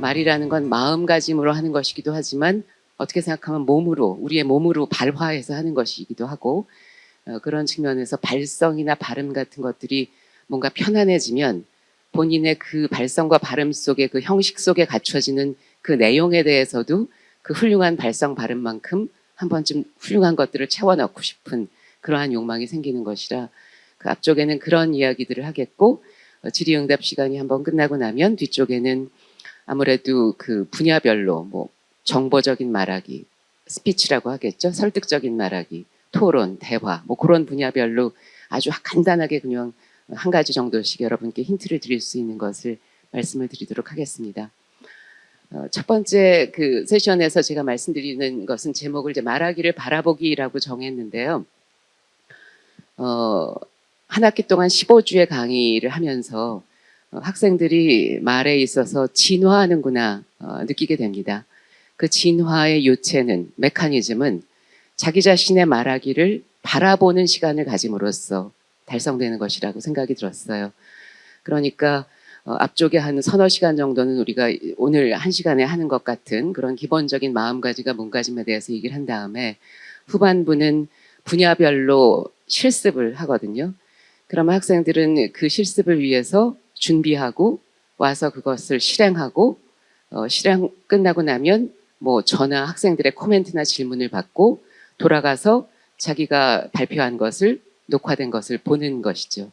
말이라는 건 마음가짐으로 하는 것이기도 하지만 어떻게 생각하면 몸으로 우리의 몸으로 발화해서 하는 것이기도 하고 어, 그런 측면에서 발성이나 발음 같은 것들이 뭔가 편안해지면 본인의 그 발성과 발음 속에 그 형식 속에 갖춰지는 그 내용에 대해서도 그 훌륭한 발성 발음만큼 한 번쯤 훌륭한 것들을 채워 넣고 싶은 그러한 욕망이 생기는 것이라 그 앞쪽에는 그런 이야기들을 하겠고 어, 질의응답 시간이 한번 끝나고 나면 뒤쪽에는 아무래도 그 분야별로 뭐 정보적인 말하기, 스피치라고 하겠죠. 설득적인 말하기, 토론, 대화, 뭐 그런 분야별로 아주 간단하게 그냥 한 가지 정도씩 여러분께 힌트를 드릴 수 있는 것을 말씀을 드리도록 하겠습니다. 어, 첫 번째 그 세션에서 제가 말씀드리는 것은 제목을 이제 말하기를 바라보기라고 정했는데요. 어, 한 학기 동안 15주의 강의를 하면서 어, 학생들이 말에 있어서 진화하는구나 어, 느끼게 됩니다. 그 진화의 요체는 메커니즘은 자기 자신의 말하기를 바라보는 시간을 가짐으로써 달성되는 것이라고 생각이 들었어요. 그러니까 어, 앞쪽에 한 서너 시간 정도는 우리가 오늘 한 시간에 하는 것 같은 그런 기본적인 마음가짐과 몸가짐에 대해서 얘기를 한 다음에 후반부는 분야별로 실습을 하거든요. 그러면 학생들은 그 실습을 위해서 준비하고 와서 그것을 실행하고 어, 실행 끝나고 나면 뭐 저나 학생들의 코멘트나 질문을 받고 돌아가서 자기가 발표한 것을 녹화된 것을 보는 것이죠.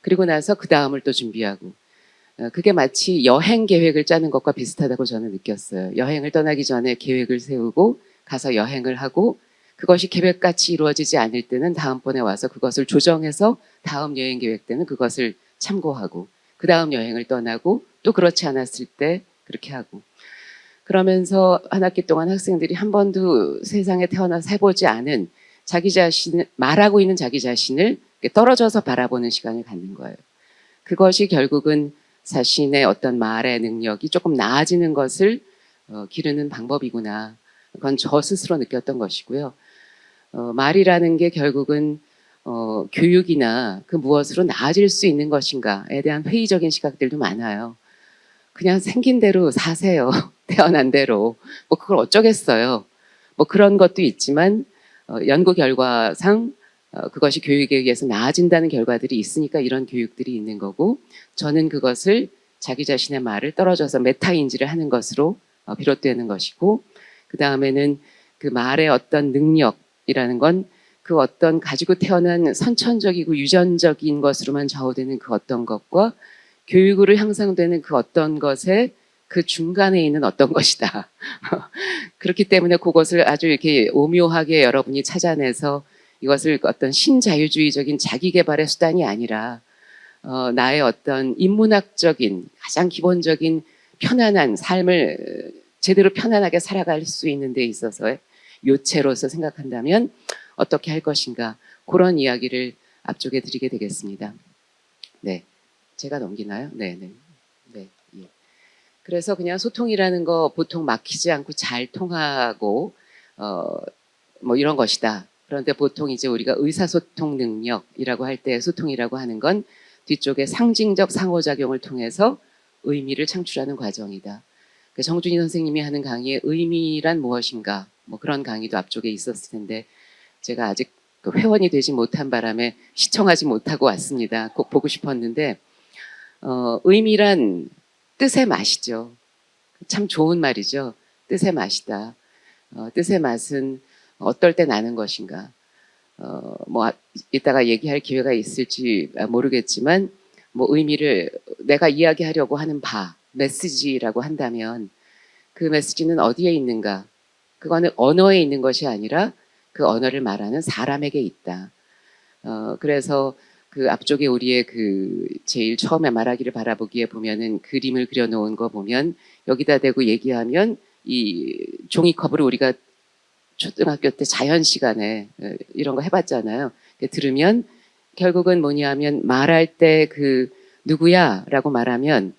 그리고 나서 그 다음을 또 준비하고 어, 그게 마치 여행 계획을 짜는 것과 비슷하다고 저는 느꼈어요. 여행을 떠나기 전에 계획을 세우고 가서 여행을 하고 그것이 계획같이 이루어지지 않을 때는 다음번에 와서 그것을 조정해서 다음 여행 계획 때는 그것을 참고하고 그 다음 여행을 떠나고 또 그렇지 않았을 때 그렇게 하고 그러면서 한 학기 동안 학생들이 한 번도 세상에 태어나서 해보지 않은 자기 자신 말하고 있는 자기 자신을 떨어져서 바라보는 시간을 갖는 거예요. 그것이 결국은 자신의 어떤 말의 능력이 조금 나아지는 것을 어, 기르는 방법이구나. 그건 저 스스로 느꼈던 것이고요. 어, 말이라는 게 결국은 어, 교육이나 그 무엇으로 나아질 수 있는 것인가에 대한 회의적인 시각들도 많아요. 그냥 생긴 대로 사세요. 태어난 대로. 뭐 그걸 어쩌겠어요. 뭐 그런 것도 있지만 어, 연구 결과상 어, 그것이 교육에 의해서 나아진다는 결과들이 있으니까 이런 교육들이 있는 거고 저는 그것을 자기 자신의 말을 떨어져서 메타인지를 하는 것으로 어, 비롯되는 것이고 그 다음에는 그 말의 어떤 능력이라는 건 그 어떤 가지고 태어난 선천적이고 유전적인 것으로만 좌우되는 그 어떤 것과 교육으로 향상되는 그 어떤 것에 그 중간에 있는 어떤 것이다. 그렇기 때문에 그것을 아주 이렇게 오묘하게 여러분이 찾아내서 이것을 어떤 신자유주의적인 자기 개발의 수단이 아니라 어, 나의 어떤 인문학적인 가장 기본적인 편안한 삶을 제대로 편안하게 살아갈 수 있는 데 있어서의 요체로서 생각한다면 어떻게 할 것인가 그런 이야기를 앞쪽에 드리게 되겠습니다. 네, 제가 넘기나요? 네, 네, 네. 예. 그래서 그냥 소통이라는 거 보통 막히지 않고 잘 통하고 어, 뭐 이런 것이다. 그런데 보통 이제 우리가 의사소통 능력이라고 할 때 소통이라고 하는 건 뒤쪽에 상징적 상호작용을 통해서 의미를 창출하는 과정이다. 그 정준희 선생님이 하는 강의에 의미란 무엇인가 뭐 그런 강의도 앞쪽에 있었을 텐데 제가 아직 그 회원이 되지 못한 바람에 시청하지 못하고 왔습니다. 꼭 보고 싶었는데 어, 의미란 뜻의 맛이죠. 참 좋은 말이죠. 뜻의 맛이다. 어, 뜻의 맛은 어떨 때 나는 것인가. 어, 뭐 이따가 얘기할 기회가 있을지 모르겠지만 뭐 의미를 내가 이야기하려고 하는 바 메시지라고 한다면 그 메시지는 어디에 있는가? 그거는 언어에 있는 것이 아니라 그 언어를 말하는 사람에게 있다. 어, 그래서 그 앞쪽에 우리의 그 제일 처음에 말하기를 바라보기에 보면은 그림을 그려놓은 거 보면 여기다 대고 얘기하면 이 종이컵으로 우리가 초등학교 때 자연 시간에 어, 이런 거 해봤잖아요. 들으면 결국은 뭐냐면 말할 때 그 누구야라고 말하면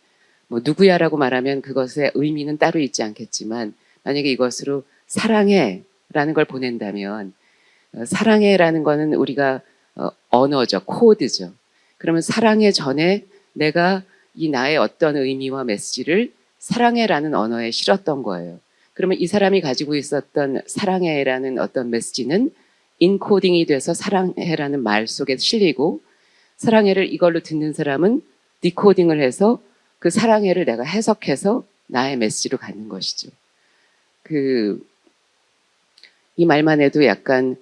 뭐 누구야라고 말하면 그것의 의미는 따로 있지 않겠지만 만약에 이것으로 사랑해 라는 걸 보낸다면 어, 사랑해라는 거는 우리가 어, 언어죠, 코드죠. 그러면 사랑해 전에 내가 이 나의 어떤 의미와 메시지를 사랑해라는 언어에 실었던 거예요. 그러면 이 사람이 가지고 있었던 사랑해라는 어떤 메시지는 인코딩이 돼서 사랑해라는 말 속에 실리고 사랑해를 이걸로 듣는 사람은 디코딩을 해서 그 사랑해를 내가 해석해서 나의 메시지로 갖는 것이죠. 그, 이 말만 해도 약간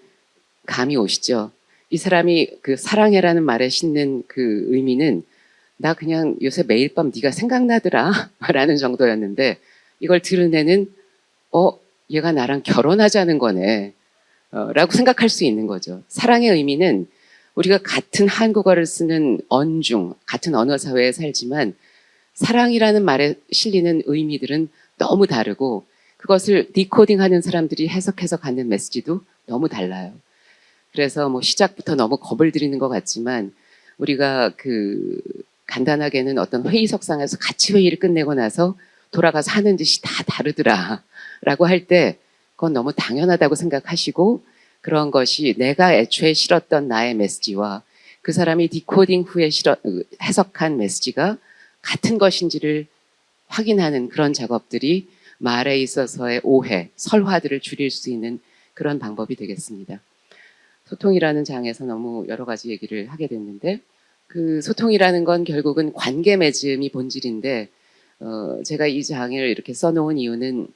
감이 오시죠. 이 사람이 그 사랑해라는 말에 싣는 그 의미는 나 그냥 요새 매일 밤 네가 생각나더라 라는 정도였는데 이걸 들은 애는 어 얘가 나랑 결혼하자는 거네 어, 라고 생각할 수 있는 거죠. 사랑의 의미는 우리가 같은 한국어를 쓰는 언중, 같은 언어 사회에 살지만 사랑이라는 말에 실리는 의미들은 너무 다르고 그것을 디코딩 하는 사람들이 해석해서 갖는 메시지도 너무 달라요. 그래서 뭐 시작부터 너무 겁을 들이는 것 같지만 우리가 그 간단하게는 어떤 회의석상에서 같이 회의를 끝내고 나서 돌아가서 하는 짓이 다 다르더라 라고 할 때 그건 너무 당연하다고 생각하시고 그런 것이 내가 애초에 실었던 나의 메시지와 그 사람이 디코딩 후에 실어, 해석한 메시지가 같은 것인지를 확인하는 그런 작업들이 말에 있어서의 오해, 설화들을 줄일 수 있는 그런 방법이 되겠습니다. 소통이라는 장에서 너무 여러 가지 얘기를 하게 됐는데 그 소통이라는 건 결국은 관계 맺음이 본질인데 어, 제가 이 장을 이렇게 써놓은 이유는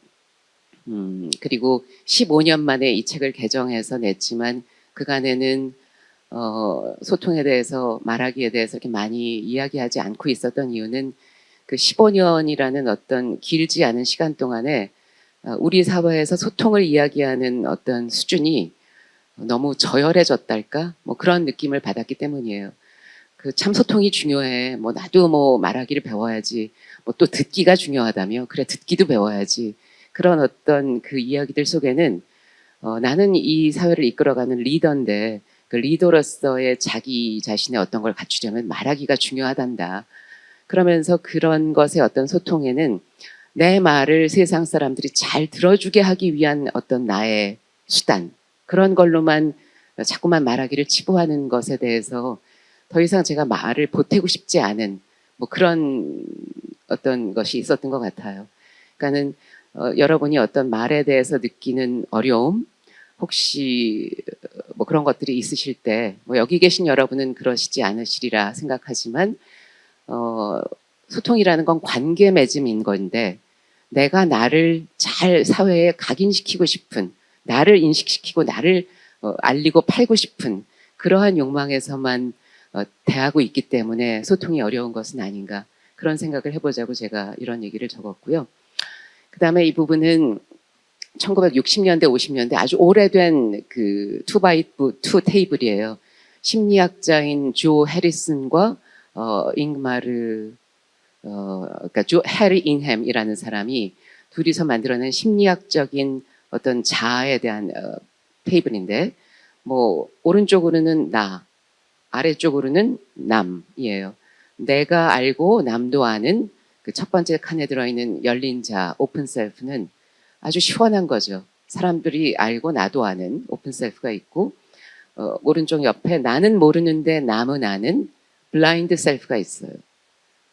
음, 그리고 15년 만에 이 책을 개정해서 냈지만 그간에는 어, 소통에 대해서 말하기에 대해서 이렇게 많이 이야기하지 않고 있었던 이유는 그 15년이라는 어떤 길지 않은 시간 동안에 어, 우리 사회에서 소통을 이야기하는 어떤 수준이 너무 저열해졌달까? 뭐 그런 느낌을 받았기 때문이에요. 그 참 소통이 중요해. 뭐 나도 뭐 말하기를 배워야지. 뭐 또 듣기가 중요하다며. 그래 듣기도 배워야지. 그런 어떤 그 이야기들 속에는 어, 나는 이 사회를 이끌어가는 리더인데 그 리더로서의 자기 자신의 어떤 걸 갖추려면 말하기가 중요하단다. 그러면서 그런 것의 어떤 소통에는 내 말을 세상 사람들이 잘 들어주게 하기 위한 어떤 나의 수단 그런 걸로만 자꾸만 말하기를 치부하는 것에 대해서 더 이상 제가 말을 보태고 싶지 않은 뭐 그런 어떤 것이 있었던 것 같아요. 그러니까는 어, 여러분이 어떤 말에 대해서 느끼는 어려움, 혹시 뭐 그런 것들이 있으실 때, 뭐 여기 계신 여러분은 그러시지 않으시리라 생각하지만, 어, 소통이라는 건 관계 맺음인 건데, 내가 나를 잘 사회에 각인시키고 싶은, 나를 인식시키고 나를 어, 알리고 팔고 싶은 그러한 욕망에서만 어, 대하고 있기 때문에 소통이 어려운 것은 아닌가 그런 생각을 해보자고 제가 이런 얘기를 적었고요. 그 다음에 이 부분은 1960년대, 50년대 아주 오래된 그 투바이 투 테이블이에요. 심리학자인 조 해리슨과 어, 잉마르, 어, 그러니까 조 해리 잉햄이라는 사람이 둘이서 만들어낸 심리학적인 어떤 자아에 대한 어, 테이블인데, 뭐 오른쪽으로는 나, 아래쪽으로는 남이에요. 내가 알고 남도 아는 그 첫 번째 칸에 들어있는 열린 자, 오픈 셀프는 아주 시원한 거죠. 사람들이 알고 나도 아는 오픈 셀프가 있고, 어, 오른쪽 옆에 나는 모르는데 남은 아는 블라인드 셀프가 있어요.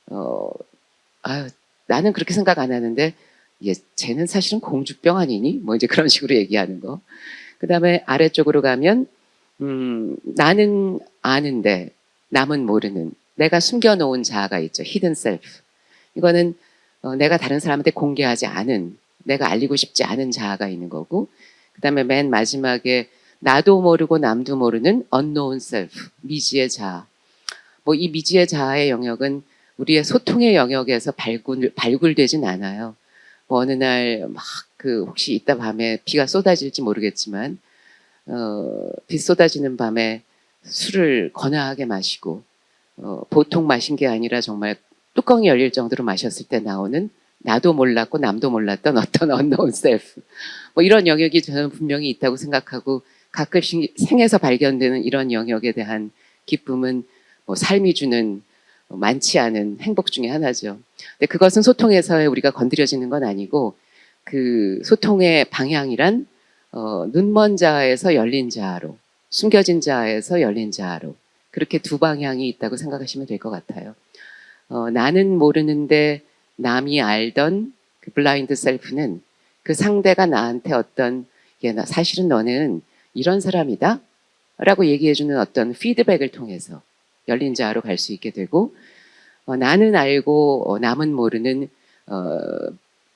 어, 아유, 나는 그렇게 생각 안 하는데, 예, 쟤는 사실은 공주병 아니니? 뭐 이제 그런 식으로 얘기하는 거. 그 다음에 아래쪽으로 가면, 음, 나는 아는데, 남은 모르는, 내가 숨겨놓은 자아가 있죠. 히든 셀프. 이거는 어, 내가 다른 사람한테 공개하지 않은, 내가 알리고 싶지 않은 자아가 있는 거고, 그 다음에 맨 마지막에 나도 모르고 남도 모르는 unknown self, 미지의 자아. 뭐 이 미지의 자아의 영역은 우리의 소통의 영역에서 발굴, 발굴되진 않아요. 뭐 어느 날 막 그 혹시 이따 밤에 비가 쏟아질지 모르겠지만, 어, 비 쏟아지는 밤에 술을 거나하게 마시고, 어, 보통 마신 게 아니라 정말 뚜껑이 열릴 정도로 마셨을 때 나오는 나도 몰랐고 남도 몰랐던 어떤 unknown self. 뭐 이런 영역이 저는 분명히 있다고 생각하고 가끔씩 생에서 발견되는 이런 영역에 대한 기쁨은 뭐 삶이 주는 많지 않은 행복 중의 하나죠. 근데 그것은 소통에서의 우리가 건드려지는 건 아니고 그 소통의 방향이란 어, 눈먼 자아에서 열린 자아로 숨겨진 자아에서 열린 자아로 그렇게 두 방향이 있다고 생각하시면 될 것 같아요. 어, 나는 모르는데 남이 알던 그 블라인드 셀프는 그 상대가 나한테 어떤 야, 나 사실은 너는 이런 사람이다 라고 얘기해주는 어떤 피드백을 통해서 열린 자아로 갈 수 있게 되고 어, 나는 알고 어, 남은 모르는 어,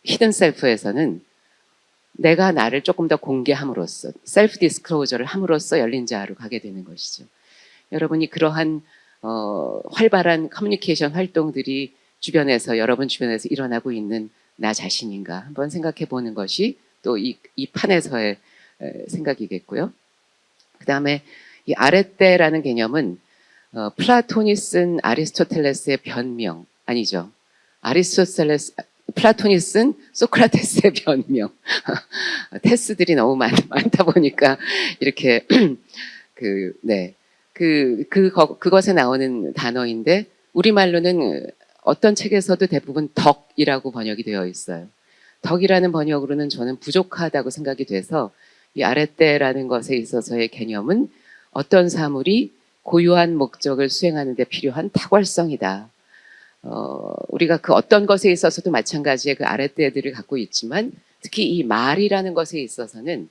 히든 셀프에서는 내가 나를 조금 더 공개함으로써 셀프 디스클로저를 함으로써 열린 자아로 가게 되는 것이죠. 여러분이 그러한 어, 활발한 커뮤니케이션 활동들이 주변에서 여러분 주변에서 일어나고 있는 나 자신인가 한번 생각해 보는 것이 또이 이 판에서의 에, 생각이겠고요. 그 다음에 이 아랫대라는 개념은 어, 플라톤이 쓴 아리스토텔레스의 변명 아니죠. 아리스토텔레스 플라톤이 쓴 소크라테스의 변명. 테스들이 너무 많, 많다 보니까 이렇게 그 네. 그, 그, 거- 그것에 나오는 단어인데, 우리 말로는 어떤 책에서도 대부분 덕이라고 번역이 되어 있어요. 덕이라는 번역으로는 저는 부족하다고 생각이 돼서, 이 아랫대라는 것에 있어서의 개념은 어떤 사물이 고유한 목적을 수행하는 데 필요한 탁월성이다. 어, 우리가 그 어떤 것에 있어서도 마찬가지의 그 아랫대들을 갖고 있지만, 특히 이 말이라는 것에 있어서는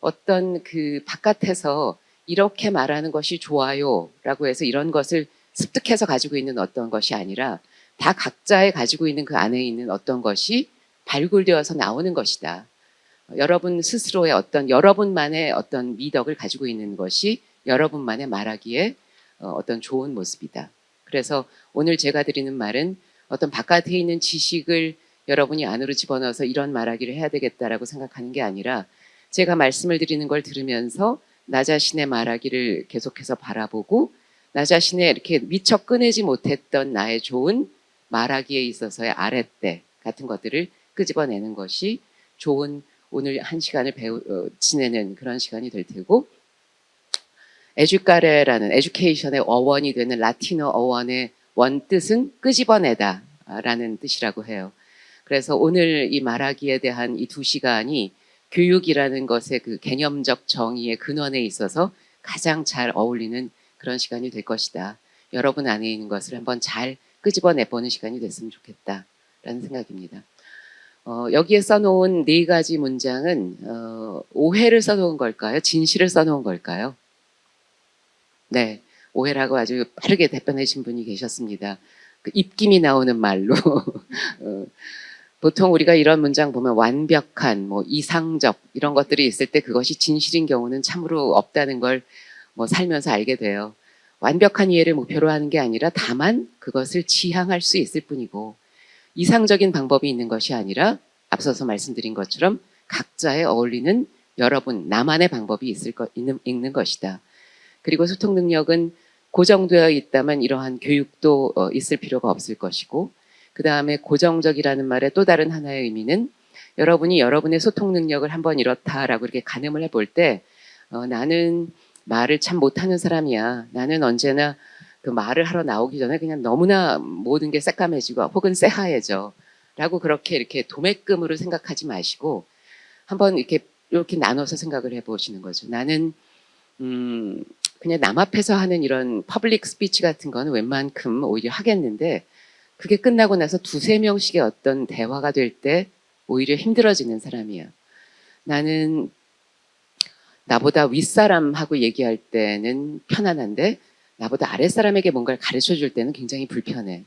어떤 그 바깥에서 이렇게 말하는 것이 좋아요 라고 해서 이런 것을 습득해서 가지고 있는 어떤 것이 아니라 다 각자의 가지고 있는 그 안에 있는 어떤 것이 발굴되어서 나오는 것이다. 어, 여러분 스스로의 어떤 여러분만의 어떤 미덕을 가지고 있는 것이 여러분만의 말하기에 어, 어떤 좋은 모습이다. 그래서 오늘 제가 드리는 말은 어떤 바깥에 있는 지식을 여러분이 안으로 집어넣어서 이런 말하기를 해야 되겠다라고 생각하는 게 아니라 제가 말씀을 드리는 걸 들으면서 나 자신의 말하기를 계속해서 바라보고 나 자신의 이렇게 미처 꺼내지 못했던 나의 좋은 말하기에 있어서의 아랫대 같은 것들을 끄집어내는 것이 좋은 오늘 한 시간을 배우, 어, 지내는 그런 시간이 될 테고 에듀카레라는 에듀케이션의 어원이 되는 라틴어 어원의 원뜻은 끄집어내다 라는 뜻이라고 해요. 그래서 오늘 이 말하기에 대한 이 두 시간이 교육이라는 것의 그 개념적 정의의 근원에 있어서 가장 잘 어울리는 그런 시간이 될 것이다. 여러분 안에 있는 것을 한번 잘 끄집어내보는 시간이 됐으면 좋겠다라는 생각입니다. 어, 여기에 써놓은 네 가지 문장은 어, 오해를 써놓은 걸까요? 진실을 써놓은 걸까요? 네, 오해라고 아주 빠르게 답변하신 분이 계셨습니다. 그 입김이 나오는 말로 어, 보통 우리가 이런 문장 보면 완벽한, 뭐 이상적 이런 것들이 있을 때 그것이 진실인 경우는 참으로 없다는 걸 뭐 살면서 알게 돼요. 완벽한 이해를 목표로 하는 게 아니라 다만 그것을 지향할 수 있을 뿐이고 이상적인 방법이 있는 것이 아니라 앞서서 말씀드린 것처럼 각자의 어울리는 여러분 나만의 방법이 있을 것 있는, 있는 것이다. 그리고 소통 능력은 고정되어 있다면 이러한 교육도 어, 있을 필요가 없을 것이고 그 다음에 고정적이라는 말의 또 다른 하나의 의미는 여러분이 여러분의 소통 능력을 한번 이렇다라고 이렇게 가늠을 해볼 때 어, 나는 말을 참 못하는 사람이야. 나는 언제나 그 말을 하러 나오기 전에 그냥 너무나 모든 게 새까매지고 혹은 새하얘져. 라고 그렇게 이렇게 도매금으로 생각하지 마시고 한번 이렇게 이렇게 나눠서 생각을 해보시는 거죠. 나는 음 그냥 남 앞에서 하는 이런 퍼블릭 스피치 같은 거는 웬만큼 오히려 하겠는데 그게 끝나고 나서 두세 명씩의 어떤 대화가 될 때 오히려 힘들어지는 사람이야. 나는 나보다 윗사람하고 얘기할 때는 편안한데 나보다 아랫사람에게 뭔가를 가르쳐 줄 때는 굉장히 불편해.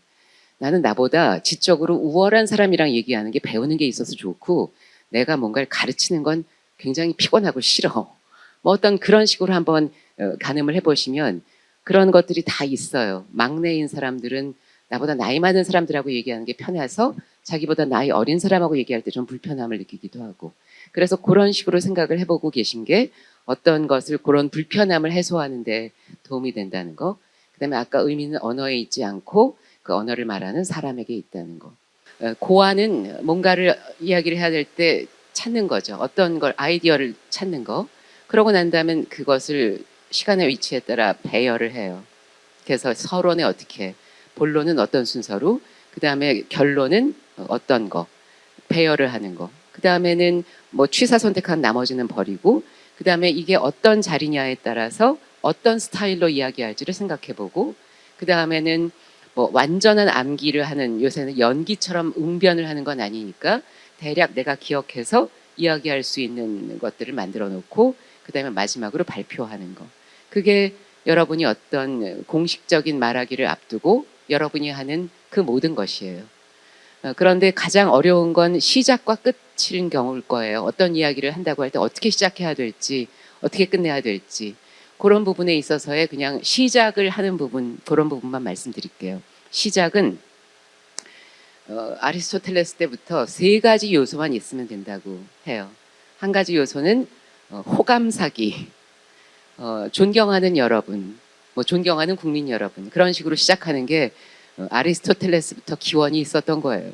나는 나보다 지적으로 우월한 사람이랑 얘기하는 게 배우는 게 있어서 좋고 내가 뭔가를 가르치는 건 굉장히 피곤하고 싫어. 뭐 어떤 그런 식으로 한번 어, 가늠을 해보시면 그런 것들이 다 있어요. 막내인 사람들은 나보다 나이 많은 사람들하고 얘기하는 게 편해서 자기보다 나이 어린 사람하고 얘기할 때 좀 불편함을 느끼기도 하고 그래서 그런 식으로 생각을 해보고 계신 게 어떤 것을 그런 불편함을 해소하는데 도움이 된다는 거. 그다음에 아까 의미는 언어에 있지 않고 그 언어를 말하는 사람에게 있다는 거. 어, 고아는 뭔가를 이야기를 해야 될 때 찾는 거죠. 어떤 걸 아이디어를 찾는 거. 그러고 난 다음엔 그것을 시간의 위치에 따라 배열을 해요. 그래서 서론에 어떻게 본론은 어떤 순서로 그 다음에 결론은 어떤 거 배열을 하는 거. 그 다음에는 뭐 취사 선택한 나머지는 버리고 그 다음에 이게 어떤 자리냐에 따라서 어떤 스타일로 이야기할지를 생각해보고 그 다음에는 뭐 완전한 암기를 하는 요새는 연기처럼 웅변을 하는 건 아니니까 대략 내가 기억해서 이야기할 수 있는 것들을 만들어 놓고 그 다음에 마지막으로 발표하는 거. 그게 여러분이 어떤 공식적인 말하기를 앞두고 여러분이 하는 그 모든 것이에요. 어, 그런데 가장 어려운 건 시작과 끝인 경우일 거예요. 어떤 이야기를 한다고 할 때 어떻게 시작해야 될지, 어떻게 끝내야 될지. 그런 부분에 있어서의 그냥 시작을 하는 부분, 그런 부분만 말씀드릴게요. 시작은 어, 아리스토텔레스 때부터 세 가지 요소만 있으면 된다고 해요. 한 가지 요소는 어, 호감 사기, 어, 존경하는 여러분, 뭐 존경하는 국민 여러분 그런 식으로 시작하는 게 어, 아리스토텔레스부터 기원이 있었던 거예요.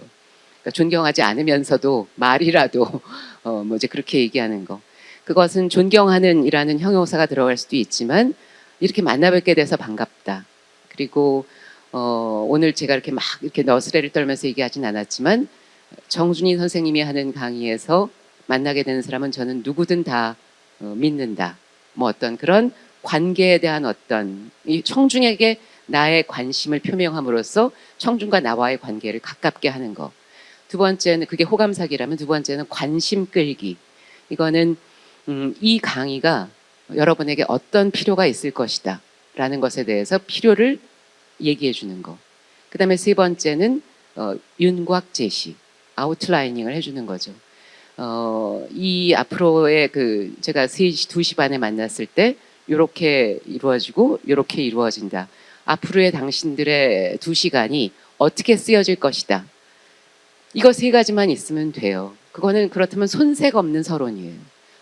그러니까 존경하지 않으면서도 말이라도 어, 뭐 이제 그렇게 얘기하는 거. 그것은 존경하는이라는 형용사가 들어갈 수도 있지만 이렇게 만나뵙게 돼서 반갑다. 그리고 어, 오늘 제가 이렇게 막 이렇게 너스레를 떨면서 얘기하진 않았지만 정준희 선생님이 하는 강의에서 만나게 되는 사람은 저는 누구든 다 어, 믿는다. 뭐 어떤 그런 관계에 대한 어떤 이 청중에게 나의 관심을 표명함으로써 청중과 나와의 관계를 가깝게 하는 거. 두 번째는 그게 호감사기라면 두 번째는 관심 끌기. 이거는 음, 이 강의가 여러분에게 어떤 필요가 있을 것이다. 라는 것에 대해서 필요를 얘기해 주는 거. 그 다음에 세 번째는 어, 윤곽 제시, 아웃라이닝을 해주는 거죠. 어, 이 앞으로의 그 제가 3시, 2시 반에 만났을 때 이렇게 이루어지고 이렇게 이루어진다. 앞으로의 당신들의 두 시간이 어떻게 쓰여질 것이다. 이거 세 가지만 있으면 돼요. 그거는 그렇다면 손색 없는 서론이에요.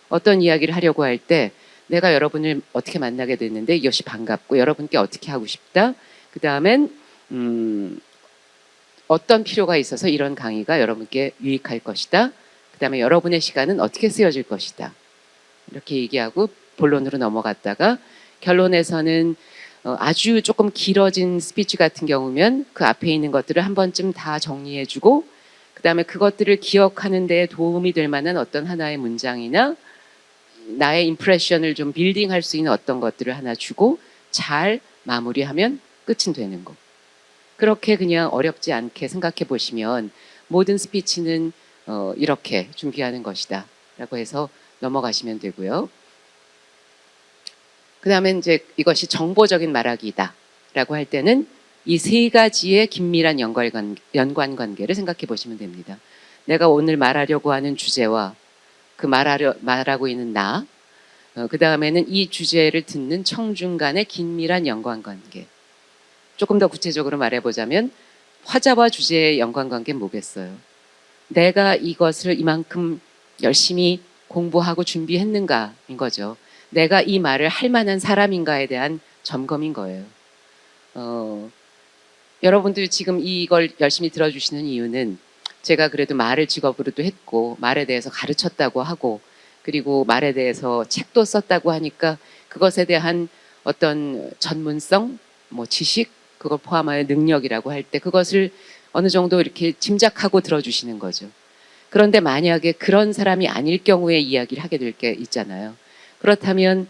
어떤 이야기를 하려고 할 때 내가 여러분을 어떻게 만나게 됐는데 이것이 반갑고 여러분께 어떻게 하고 싶다. 그 다음엔 음, 어떤 필요가 있어서 이런 강의가 여러분께 유익할 것이다. 그 다음에 여러분의 시간은 어떻게 쓰여질 것이다. 이렇게 얘기하고 본론으로 넘어갔다가 결론에서는 어, 아주 조금 길어진 스피치 같은 경우면 그 앞에 있는 것들을 한 번쯤 다 정리해주고 그 다음에 그것들을 기억하는 데 도움이 될 만한 어떤 하나의 문장이나 나의 임프레션을 좀 빌딩할 수 있는 어떤 것들을 하나 주고 잘 마무리하면 끝은 되는 거. 그렇게 그냥 어렵지 않게 생각해 보시면 모든 스피치는 어, 이렇게 준비하는 것이다. 라고 해서 넘어가시면 되고요. 그 다음에 이제 이것이 정보적인 말하기다. 라고 할 때는 이 세 가지의 긴밀한 연관, 연관 관계를 생각해 보시면 됩니다. 내가 오늘 말하려고 하는 주제와 그 말하려, 말하고 있는 나, 어, 그 다음에는 이 주제를 듣는 청중 간의 긴밀한 연관 관계. 조금 더 구체적으로 말해보자면 화자와 주제의 연관 관계는 뭐겠어요? 내가 이것을 이만큼 열심히 공부하고 준비했는가인 거죠. 내가 이 말을 할 만한 사람인가에 대한 점검인 거예요. 어, 여러분들 지금 이걸 열심히 들어주시는 이유는 제가 그래도 말을 직업으로도 했고 말에 대해서 가르쳤다고 하고 그리고 말에 대해서 책도 썼다고 하니까 그것에 대한 어떤 전문성, 뭐 지식, 그걸 포함하여 능력이라고 할 때 그것을 어느 정도 이렇게 짐작하고 들어주시는 거죠. 그런데 만약에 그런 사람이 아닐 경우에 이야기를 하게 될 게 있잖아요. 그렇다면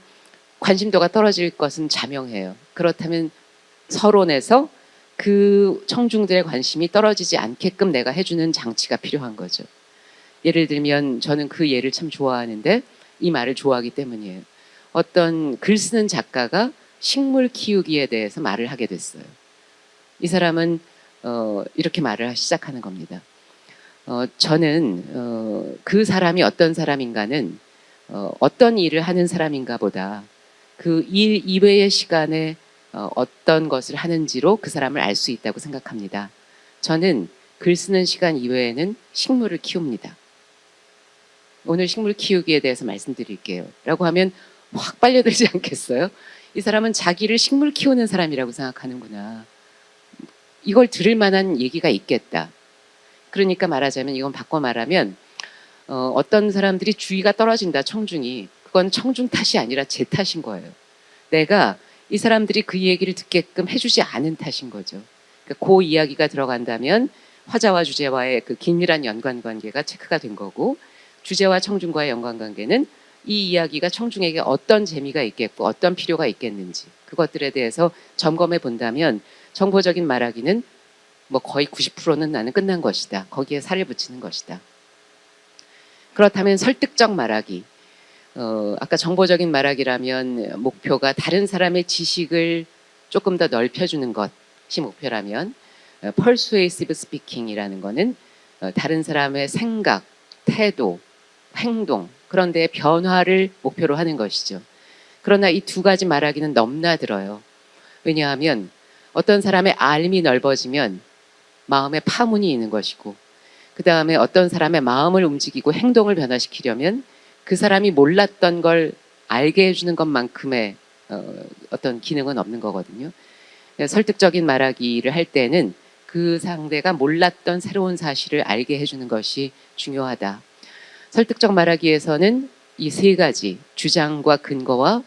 관심도가 떨어질 것은 자명해요. 그렇다면 서론에서 그 청중들의 관심이 떨어지지 않게끔 내가 해주는 장치가 필요한 거죠. 예를 들면 저는 그 예를 참 좋아하는데 이 말을 좋아하기 때문이에요. 어떤 글 쓰는 작가가 식물 키우기에 대해서 말을 하게 됐어요. 이 사람은 어, 이렇게 말을 시작하는 겁니다. 어, 저는 어, 그 사람이 어떤 사람인가는 어, 어떤 일을 하는 사람인가 보다 그 일 이외의 시간에 어, 어떤 것을 하는지로 그 사람을 알 수 있다고 생각합니다. 저는 글 쓰는 시간 이외에는 식물을 키웁니다. 오늘 식물 키우기에 대해서 말씀드릴게요. 라고 하면 확 빨려들지 않겠어요? 이 사람은 자기를 식물 키우는 사람이라고 생각하는구나. 이걸 들을 만한 얘기가 있겠다. 그러니까 말하자면 이건 바꿔 말하면 어, 어떤 사람들이 주의가 떨어진다 청중이 그건 청중 탓이 아니라 제 탓인 거예요. 내가 이 사람들이 그 얘기를 듣게끔 해주지 않은 탓인 거죠. 그러니까 그 이야기가 들어간다면 화자와 주제와의 그 긴밀한 연관 관계가 체크가 된 거고 주제와 청중과의 연관 관계는 이 이야기가 청중에게 어떤 재미가 있겠고 어떤 필요가 있겠는지 그것들에 대해서 점검해 본다면 정보적인 말하기는 뭐 거의 90%는 나는 끝난 것이다. 거기에 살을 붙이는 것이다. 그렇다면 설득적 말하기. 어, 아까 정보적인 말하기라면 목표가 다른 사람의 지식을 조금 더 넓혀주는 것이 목표라면 어, persuasive speaking이라는 거는 어, 다른 사람의 생각, 태도, 행동 그런 데 변화를 목표로 하는 것이죠. 그러나 이 두 가지 말하기는 넘나 들어요. 왜냐하면 어떤 사람의 알미 넓어지면 마음에 파문이 있는 것이고 그 다음에 어떤 사람의 마음을 움직이고 행동을 변화시키려면 그 사람이 몰랐던 걸 알게 해주는 것만큼의 어, 어떤 기능은 없는 거거든요. 설득적인 말하기를 할 때는 그 상대가 몰랐던 새로운 사실을 알게 해주는 것이 중요하다. 설득적 말하기에서는 이 세 가지 주장과 근거와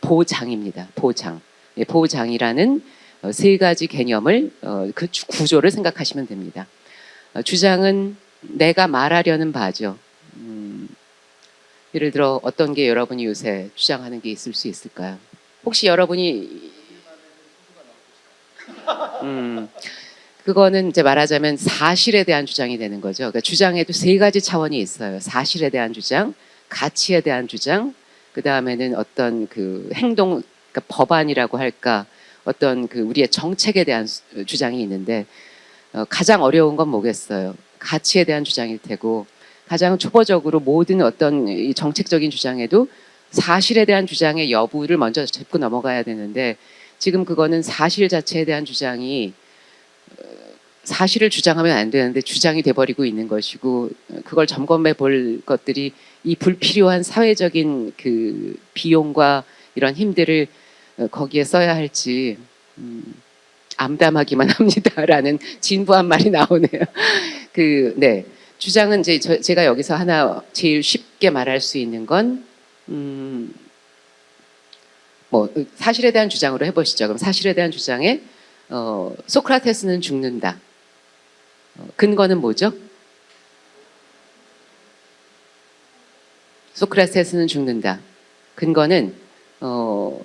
보장입니다. 보장. 예, 보장이라는 어, 세 가지 개념을 어, 그 주- 구조를 생각하시면 됩니다. 어, 주장은 내가 말하려는 바죠. 음, 예를 들어 어떤 게 여러분이 요새 주장하는 게 있을 수 있을까요? 혹시 여러분이 음, 그거는 이제 말하자면 사실에 대한 주장이 되는 거죠. 그러니까 주장에도 세 가지 차원이 있어요. 사실에 대한 주장, 가치에 대한 주장, 그 다음에는 어떤 그 행동, 그러니까 법안이라고 할까, 어떤 그 우리의 정책에 대한 수- 주장이 있는데 어, 가장 어려운 건 뭐겠어요? 가치에 대한 주장일 테고 가장 초보적으로 모든 어떤 이 정책적인 주장에도 사실에 대한 주장의 여부를 먼저 짚고 넘어가야 되는데 지금 그거는 사실 자체에 대한 주장이 어, 사실을 주장하면 안 되는데 주장이 돼버리고 있는 것이고 어, 그걸 점검해 볼 것들이 이 불필요한 사회적인 그 비용과 이런 힘들을 어, 거기에 써야 할지 음, 암담하기만 합니다라는 진부한 말이 나오네요. 그 네. 주장은 이제 저- 제가 여기서 하나 제일 쉽게 말할 수 있는 건 음, 뭐 사실에 대한 주장으로 해보시죠. 그럼 사실에 대한 주장에 어, 소크라테스는 죽는다. 어, 근거는 뭐죠? 소크라테스는 죽는다. 근거는 어,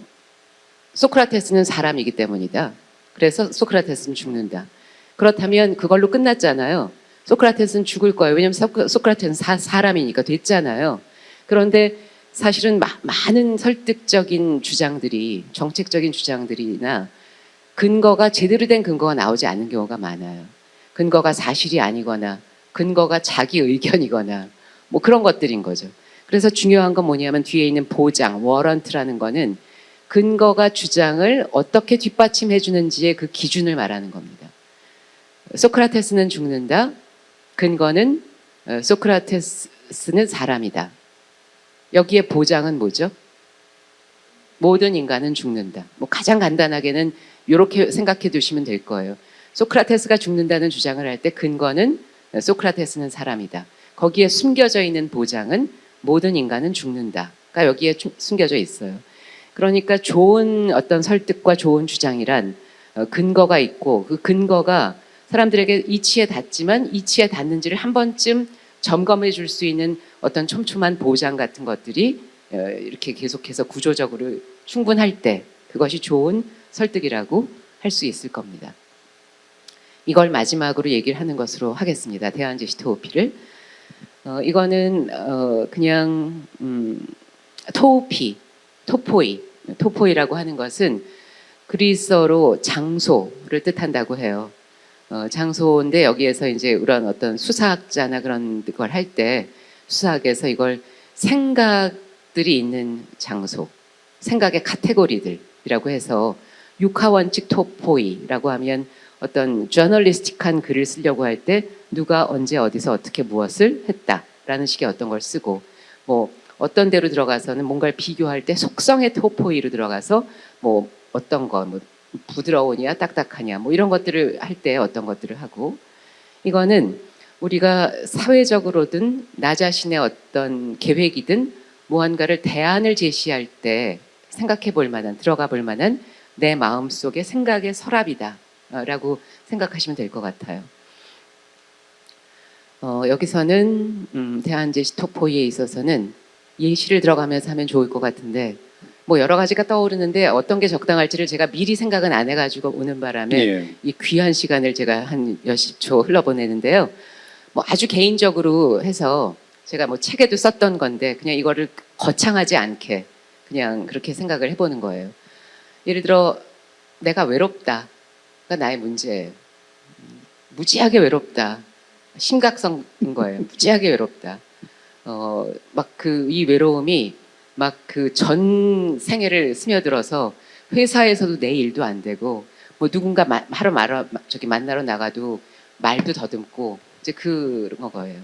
소크라테스는 사람이기 때문이다. 그래서 소크라테스는 죽는다. 그렇다면 그걸로 끝났잖아요. 소크라테스는 죽을 거예요. 왜냐하면 소크- 소크라테스는 사, 사람이니까 됐잖아요. 그런데 사실은 마- 많은 설득적인 주장들이 정책적인 주장들이나 근거가 제대로 된 근거가 나오지 않는 경우가 많아요. 근거가 사실이 아니거나 근거가 자기 의견이거나 뭐 그런 것들인 거죠. 그래서 중요한 건 뭐냐면 뒤에 있는 보장, 워런트라는 거는 근거가 주장을 어떻게 뒷받침해 주는지의 그 기준을 말하는 겁니다. 소크라테스는 죽는다. 근거는 어, 소크라테스는 사람이다. 여기에 보장은 뭐죠? 모든 인간은 죽는다. 뭐 가장 간단하게는 이렇게 생각해 두시면 될 거예요. 소크라테스가 죽는다는 주장을 할 때 근거는 어, 소크라테스는 사람이다. 거기에 숨겨져 있는 보장은 모든 인간은 죽는다. 가 여기에 주- 숨겨져 있어요. 그러니까 좋은 어떤 설득과 좋은 주장이란 어, 근거가 있고 그 근거가 사람들에게 이치에 닿지만 이치에 닿는지를 한 번쯤 점검해 줄 수 있는 어떤 촘촘한 보장 같은 것들이 어, 이렇게 계속해서 구조적으로 충분할 때 그것이 좋은 설득이라고 할 수 있을 겁니다. 이걸 마지막으로 얘기를 하는 것으로 하겠습니다. 대안제시 토피를 어, 이거는 어, 그냥 음, 토피, 토포이, 토포이라고 하는 것은 그리스어로 장소를 뜻한다고 해요. 어, 장소인데 여기에서 이제 그런 어떤 수사학자나 그런 걸 할 때 수사학에서 이걸 생각들이 있는 장소, 생각의 카테고리들이라고 해서 육하원칙 토포이라고 하면 어떤 저널리스틱한 글을 쓰려고 할 때 누가 언제 어디서 어떻게 무엇을 했다라는 식의 어떤 걸 쓰고 뭐 어떤 데로 들어가서는 뭔가를 비교할 때 속성의 토포이로 들어가서 뭐 어떤 거, 뭐 부드러우냐, 딱딱하냐, 뭐 이런 것들을 할 때 어떤 것들을 하고 이거는 우리가 사회적으로든 나 자신의 어떤 계획이든 무언가를 대안을 제시할 때 생각해 볼 만한, 들어가 볼 만한 내 마음 속의 생각의 서랍이다. 어, 라고 생각하시면 될 것 같아요. 어, 여기서는 음, 대한제시 토포이에 있어서는 예시를 들어가면서 하면 좋을 것 같은데 뭐 여러 가지가 떠오르는데 어떤 게 적당할지를 제가 미리 생각은 안 해가지고 오는 바람에 예. 이 귀한 시간을 제가 한 몇십 초 흘러보내는데요. 뭐 아주 개인적으로 해서 제가 뭐 책에도 썼던 건데 그냥 이거를 거창하지 않게 그냥 그렇게 생각을 해보는 거예요. 예를 들어 내가 외롭다가 나의 문제예요. 음, 무지하게 외롭다. 심각성인 거예요. 무지하게 외롭다. 어, 막 그 이 외로움이 막 그 전 생애를 스며들어서 회사에서도 내 일도 안 되고 뭐 누군가 마, 하러 말어 저기 만나러 나가도 말도 더듬고 이제 그런 거예요.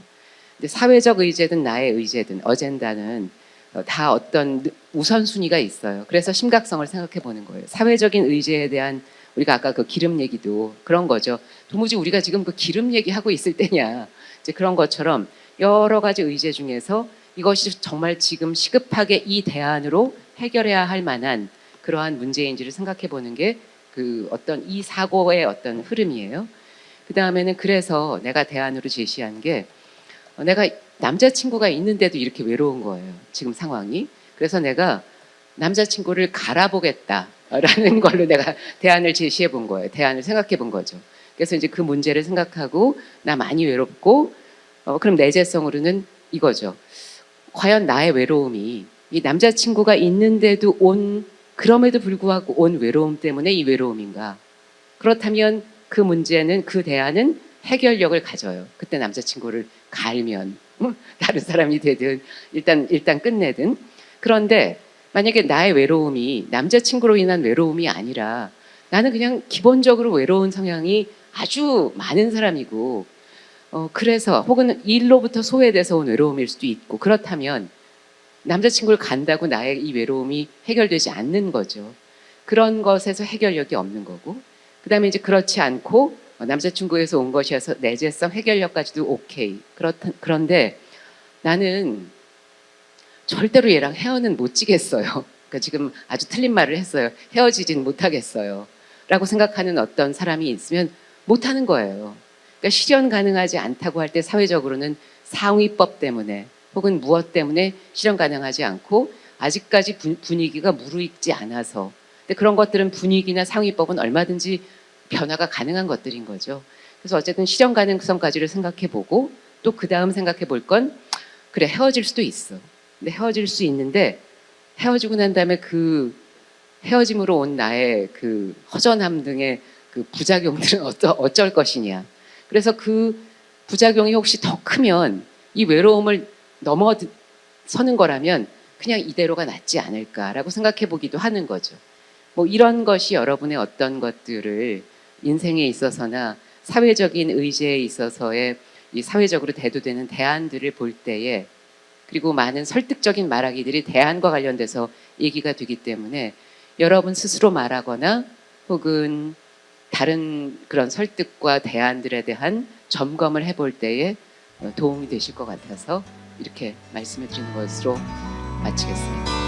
근데 사회적 의제든 나의 의제든 어젠다는 어, 다 어떤 우선순위가 있어요. 그래서 심각성을 생각해 보는 거예요. 사회적인 의제에 대한 우리가 아까 그 기름 얘기도 그런 거죠. 도무지 우리가 지금 그 기름 얘기하고 있을 때냐. 이제 그런 것처럼 여러 가지 의제 중에서 이것이 정말 지금 시급하게 이 대안으로 해결해야 할 만한 그러한 문제인지를 생각해 보는 게 그 어떤 이 사고의 어떤 흐름이에요. 그 다음에는 그래서 내가 대안으로 제시한 게 어, 내가 남자친구가 있는데도 이렇게 외로운 거예요. 지금 상황이. 그래서 내가 남자친구를 갈아보겠다라는 걸로 내가 대안을 제시해 본 거예요. 대안을 생각해 본 거죠. 그래서 이제 그 문제를 생각하고 나 많이 외롭고 어, 그럼 내재성으로는 이거죠. 과연 나의 외로움이 이 남자친구가 있는데도 온 그럼에도 불구하고 온 외로움 때문에 이 외로움인가? 그렇다면 그 문제는 그 대안은 해결력을 가져요. 그때 남자친구를 갈면 음, 다른 사람이 되든 일단 일단 끝내든 그런데 만약에 나의 외로움이 남자친구로 인한 외로움이 아니라 나는 그냥 기본적으로 외로운 성향이 아주 많은 사람이고 어 그래서 혹은 일로부터 소외돼서 온 외로움일 수도 있고 그렇다면 남자친구를 간다고 나의 이 외로움이 해결되지 않는 거죠. 그런 것에서 해결력이 없는 거고 그 다음에 이제 그렇지 않고 어, 남자친구에서 온 것이어서 내재성 해결력까지도 오케이. 그렇다, 그런데 나는 절대로 얘랑 헤어는 못 지겠어요. 그러니까 지금 아주 틀린 말을 했어요. 헤어지진 못하겠어요. 라고 생각하는 어떤 사람이 있으면 못하는 거예요. 그러니까 실현 가능하지 않다고 할 때 사회적으로는 상위법 때문에 혹은 무엇 때문에 실현 가능하지 않고 아직까지 분- 분위기가 무르익지 않아서 근데 그런 것들은 분위기나 상위법은 얼마든지 변화가 가능한 것들인 거죠. 그래서 어쨌든 실현 가능성까지를 생각해 보고 또 그 다음 생각해 볼 건 그래 헤어질 수도 있어. 근데 헤어질 수 있는데 헤어지고 난 다음에 그 헤어짐으로 온 나의 그 허전함 등의 그 부작용들은 어떠, 어쩔 것이냐. 그래서 그 부작용이 혹시 더 크면 이 외로움을 넘어서는 거라면 그냥 이대로가 낫지 않을까라고 생각해 보기도 하는 거죠. 뭐 이런 것이 여러분의 어떤 것들을 인생에 있어서나 사회적인 의제에 있어서의 이 사회적으로 대두되는 대안들을 볼 때에 그리고 많은 설득적인 말하기들이 대안과 관련돼서 얘기가 되기 때문에 여러분 스스로 말하거나 혹은 다른 그런 설득과 대안들에 대한 점검을 해볼 때에 어, 도움이 되실 것 같아서 이렇게 말씀을 드리는 것으로 마치겠습니다.